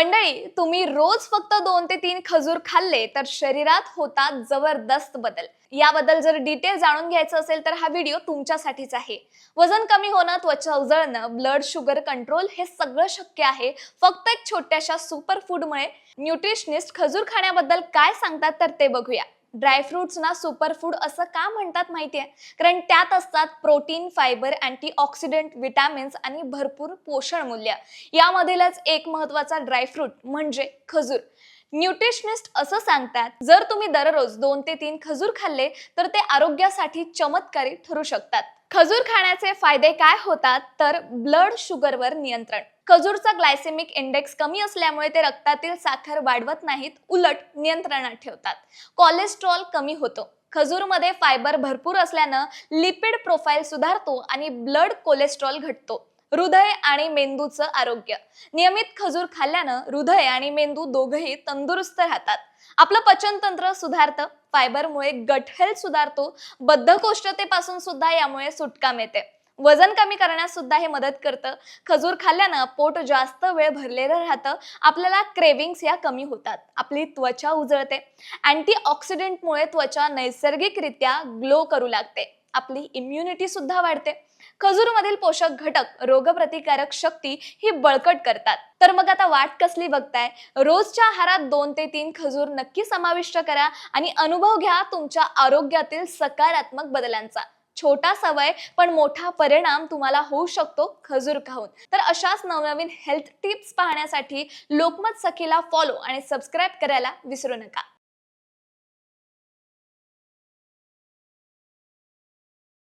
मंडळी तुम्ही रोज फक्त दोन ते तीन खजूर खाल्ले तर शरीरात होतात जबरदस्त बदल. याबद्दल जर डिटेल जाणून घ्यायचं असेल तर हा व्हिडिओ तुमच्यासाठीच आहे. वजन कमी होणं त्वचा उजळणं ब्लड शुगर कंट्रोल हे सगळं शक्य आहे. फक्त एक छोट्याशा सुपर फूडमुळे न्यूट्रिशनिस्ट खजूर खाण्याबद्दल काय सांगतात तर ते बघूया. ड्रायफ्रुट्सना सुपरफूड असं का म्हणतात माहितीये? कारण त्यात असतात प्रोटीन फायबर अँटीऑक्सिडंट विटॅमिन्स आणि भरपूर पोषण मूल्य. यामधीलच एक महत्त्वाचा ड्रायफ्रूट म्हणजे खजूर. न्यूट्रिशनिस्ट असं सांगतात. जर तुम्ही दररोज दोन ते तीन खजूर खाल्ले तर ते आरोग्यासाठी चमत्कारी ठरू शकतात. खजूर खाण्याचे फायदे काय होतात? तर ब्लड शुगरवर नियंत्रण. खजूरचा ग्लायसेमिक इंडेक्स कमी असल्यामुळे ते रक्तातील साखर वाढवत नाहीत उलट नियंत्रणात ठेवतात. कोलेस्ट्रॉल कमी होतो. खजूरमध्ये फायबर भरपूर असल्यानं लिपिड प्रोफाईल सुधारतो आणि ब्लड कोलेस्ट्रॉल घटतो. हृदय आणि मेंदूचं आरोग्य. नियमित खजूर खाल्ल्यानं हृदय आणि मेंदू दोघंही तंदुरुस्त राहतात. आपलं पचनतंत्र सुधारतं फायबरमुळे गट हेल्थ सुधारतो बद्धकोष्ठतेपासून सुद्धा यामुळे सुटका मिळते. वजन कमी करण्यास सुद्धा हे मदत करतं. खजूर खाल्ल्यानं पोट जास्त वेळ भरलेलं राहतं. आपल्याला क्रेविंग्स या कमी होतात. आपली त्वचा उजळते. अँटीऑक्सिडंटमुळे त्वचा नैसर्गिकरित्या ग्लो करू लागते. आपली इम्युनिटी सुद्धा वाढते. खजूरमधील पोषक घटक रोगप्रतिकारक शक्ती ही बळकट करतात. तर मग आता वाट कसली बघताय? रोजच्या आहारात दोन ते तीन खजूर नक्की समाविष्ट करा आणि अनुभव घ्या तुमच्या आरोग्यातील सकारात्मक बदलांचा. छोटा सवय पण मोठा परिणाम तुम्हाला होऊ शकतो खजूर खाऊन. तर अशाच नवनवीन हेल्थ टिप्स पाहण्यासाठी लोकमत सखीला फॉलो आणि सबस्क्राईब करायला विसरू नका.